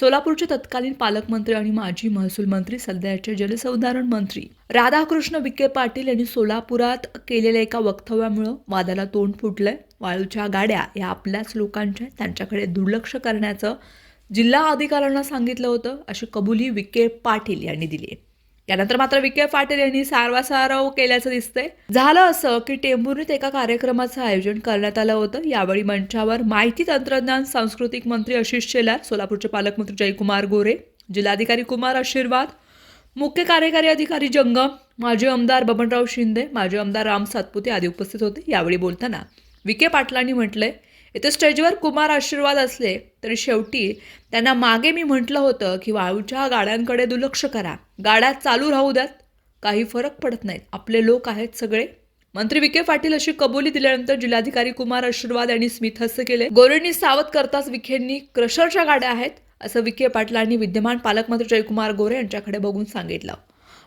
सोलापूरचे तत्कालीन पालकमंत्री आणि माजी महसूल मंत्री सध्याचे जलसंधारण मंत्री राधाकृष्ण विखे पाटील यांनी सोलापुरात केलेल्या एका वक्तव्यामुळं वादाला तोंड फुटलंय. वाळूच्या गाड्या या आपल्याच लोकांच्या त्यांच्याकडे दुर्लक्ष करण्याचं जिल्हा अधिकाऱ्यांना सांगितलं होतं अशी कबुली विखे पाटील यांनी दिली आहे. त्यानंतर मात्र विखे पाटील यांनी सारवासारव केल्याचं दिसतंय. झालं असं की टेंभुर्णीत एका कार्यक्रमाचं आयोजन करण्यात आलं होतं. यावेळी मंचावर माहिती तंत्रज्ञान सांस्कृतिक मंत्री आशिष शेलार सोलापूरचे पालकमंत्री जयकुमार गोरे जिल्हाधिकारी कुमार आशीर्वाद मुख्य कार्यकारी अधिकारी जंगम माजी आमदार बबनराव शिंदे माजी आमदार राम सातपुते आदी उपस्थित होते. यावेळी बोलताना विखे पाटलांनी म्हटलंय इथे स्टेजवर कुमार आशीर्वाद असले तरी शेवटी त्यांना मागे मी म्हटलं होतं की वाळूच्या गाड्यांकडे दुर्लक्ष करा. गाड्या चालू राहू द्यात. काही फरक पडत नाहीत. आपले लोक आहेत सगळे. मंत्री विखे पाटील अशी कबुली दिल्यानंतर जिल्हाधिकारी कुमार आशीर्वाद यांनी स्मित केले. गोरेंनी सावध करताच विखेंनी क्रशरच्या गाड्या आहेत असं विखे पाटलांनी विद्यमान पालकमंत्री जयकुमार गोरे यांच्याकडे बघून सांगितलं.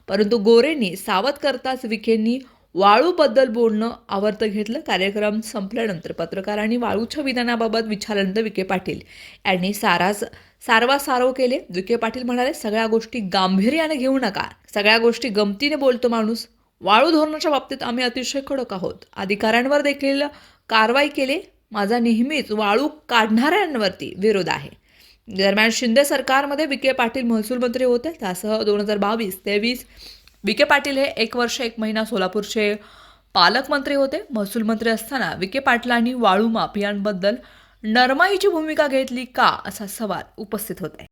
परंतु गोरेंनी सावध करताच विखेंनी वाळूबद्दल बोलणं आवर्त घेतलं. कार्यक्रम संपल्यानंतर पत्रकारांनी वाळूच्या विधानाबाबत विचारल्यानंतर विखे पाटील यांनी सारास सारवासारव केले. विखे पाटील म्हणाले सगळ्या गोष्टी गांभीर्याने घेऊ नका. सगळ्या गोष्टी गमतीने बोलतो माणूस. वाळू धोरणाच्या बाबतीत आम्ही अतिशय कडक आहोत. अधिकाऱ्यांवर देखील कारवाई केली. माझा नेहमीच वाळू काढणाऱ्यांवरती विरोध आहे. दरम्यान शिंदे सरकारमध्ये विखे पाटील महसूल मंत्री होते. त्यासह दोन हजार बावीस तेवीस विखे पाटील हे एक वर्ष एक महिना सोलापूरचे पालकमंत्री होते. महसूल मंत्री असताना विखे पाटलांनी वाळू माफियांबद्दल नरमाईची भूमिका घेतली का असा सवाल उपस्थित होत. आहे